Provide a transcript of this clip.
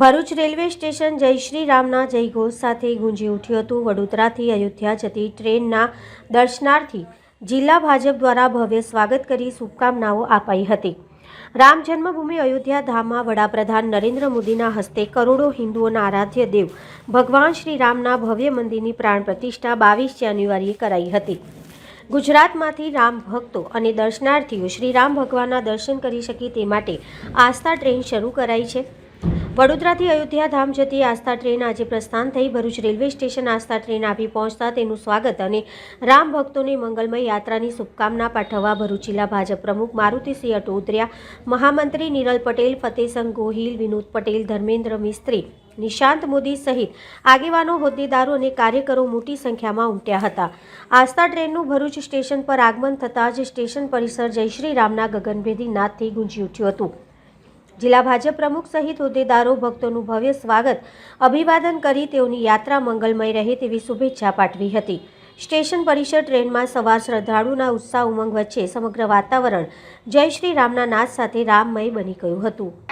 Bharuch railway station જય શ્રી રામના જયઘોષ સાથે ગુંજી ઉઠ્યું હતું. વડોદરાથી અયોધ્યા જતી ટ્રેનના દર્શનાર્થી જિલ્લા ભાજપ દ્વારા ભવ્ય સ્વાગત કરી શુભકામનાઓ અપાઈ હતી. રામ જન્મભૂમિ અયોધ્યા ધામમાં વડાપ્રધાન નરેન્દ્ર મોદીના હસ્તે કરોડો હિન્દુઓના આરાધ્ય દેવ ભગવાન શ્રી રામના ભવ્ય મંદિરની પ્રાણ પ્રતિષ્ઠા બાવીસ જાન્યુઆરીએ કરાઈ હતી. ગુજરાતમાંથી રામ ભક્તો અને દર્શનાર્થીઓ શ્રી રામ ભગવાનના દર્શન કરી શકે તે માટે આસ્થા ટ્રેન શરૂ કરાઈ છે. વડોદરાથી અયોધ્યા ધામ જતી આસ્થા ટ્રેન આજે પ્રસ્થાન થઈ. Bharuch railway station Aastha train આવી પહોંચતા તેનું સ્વાગત અને રામ ભક્તોને મંગલમય યાત્રાની શુભકામના પાઠવવા ભરૂચ જિલ્લા ભાજપ પ્રમુખ મારુતિસિંહ અટોદરિયા, મહામંત્રી નિરલ પટેલ ફતેહસંગ ગોહિલ, વિનોદ પટેલ, ધર્મેન્દ્ર મિસ્ત્રી, નિશાંત મોદી સહિત આગેવાનો, હોદ્દેદારો અને કાર્યકરો મોટી સંખ્યામાં ઉમટ્યા હતા. આસ્થા ટ્રેનનું ભરૂચ સ્ટેશન પર આગમન થતાં જ સ્ટેશન પરિસર જય શ્રી રામના ગગનભેદી નાદથી ગુંજી ઉઠ્યું હતું. જિલ્લા ભાજપ પ્રમુખ સહિત હોદ્દેદારો, ભક્તોનું ભવ્ય સ્વાગત, અભિવાદન કરી તેઓની યાત્રા મંગલમય રહે તેવી શુભેચ્છા પાઠવી હતી. સ્ટેશન પરિસર ટ્રેનમાં સવાર શ્રદ્ધાળુના ઉત્સાહ ઉમંગ વચ્ચે સમગ્ર વાતાવરણ જય શ્રી રામના નાદ સાથે રામમય બની ગયું હતું.